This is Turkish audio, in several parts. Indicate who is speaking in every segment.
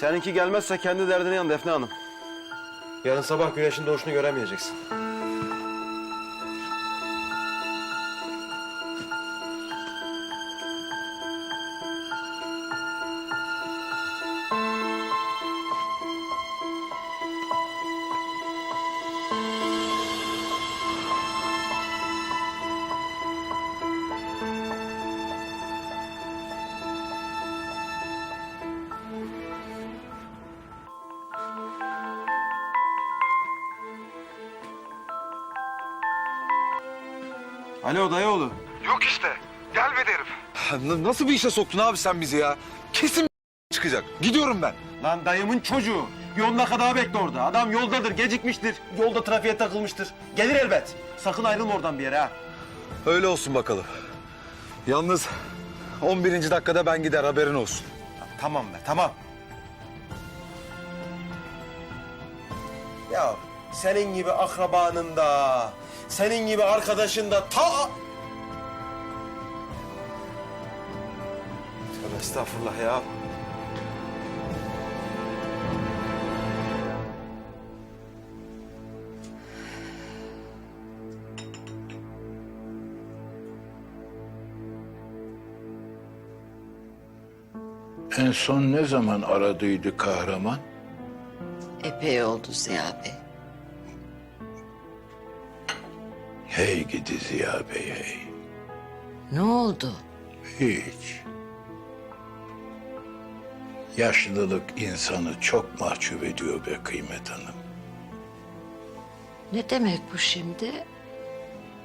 Speaker 1: Seninki gelmezse kendi derdine yan Defne Hanım.
Speaker 2: Yarın sabah güneşin doğuşunu göremeyeceksin.
Speaker 1: Alo dayıoğlu.
Speaker 3: Yok işte. Gelmedi herif.
Speaker 4: Nasıl bir işe soktun abi sen bizi ya? Kesin çıkacak. Gidiyorum ben.
Speaker 1: Lan dayımın çocuğu. Yoluna kadar bekle orada. Adam yoldadır, gecikmiştir. Yolda trafiğe takılmıştır. Gelir elbet. Sakın ayrılma oradan bir yere ha.
Speaker 4: Öyle olsun bakalım. Yalnız 11. dakikada ben gider haberin olsun.
Speaker 1: Tamam be, tamam. Ya senin gibi akrabanın da, senin gibi arkadaşın da ta... Tövbe estağfurullah ya.
Speaker 5: En son ne zaman aradıydı kahraman?
Speaker 6: Epey oldu Ziya Bey.
Speaker 5: Hey gidi Ziya Bey hey.
Speaker 6: Ne oldu?
Speaker 5: Hiç. Yaşlılık insanı çok mahcup ediyor be Kıymet Hanım.
Speaker 6: Ne demek bu şimdi?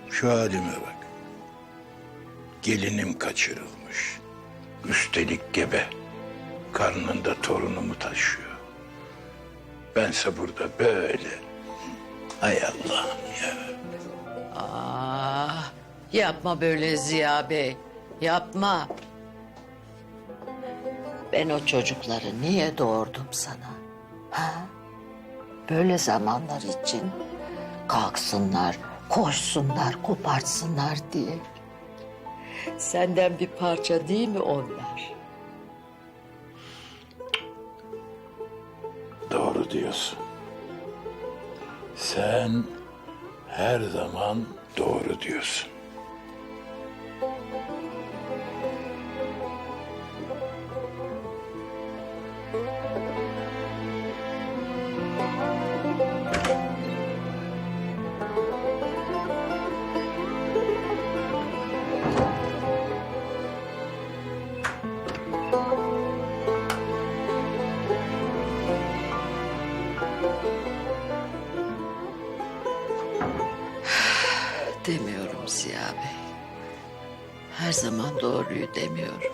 Speaker 5: Şu halime bak. Gelinim kaçırılmış. Üstelik gebe. Karnında torunumu taşıyor. Bense burada böyle. Hay Allah'ım ya.
Speaker 6: Aa, yapma böyle Ziya Bey. Yapma. Ben o çocukları niye doğurdum sana? Ha? Böyle zamanlar için kalksınlar, koşsunlar, kopartsınlar diye. Senden bir parça değil mi onlar?
Speaker 5: Doğru diyorsun. Sen her zaman doğru diyorsun.
Speaker 6: Ziya Bey. Her zaman doğruyu demiyorum.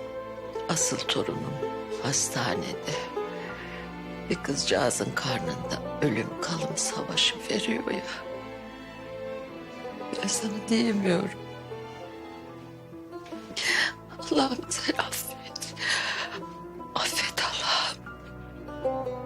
Speaker 6: Asıl torunum hastanede. Bir kızcağızın karnında ölüm kalım savaşı veriyor ya. Ben sana diyemiyorum. Allah'ım sen affet. Affet Allah'ım.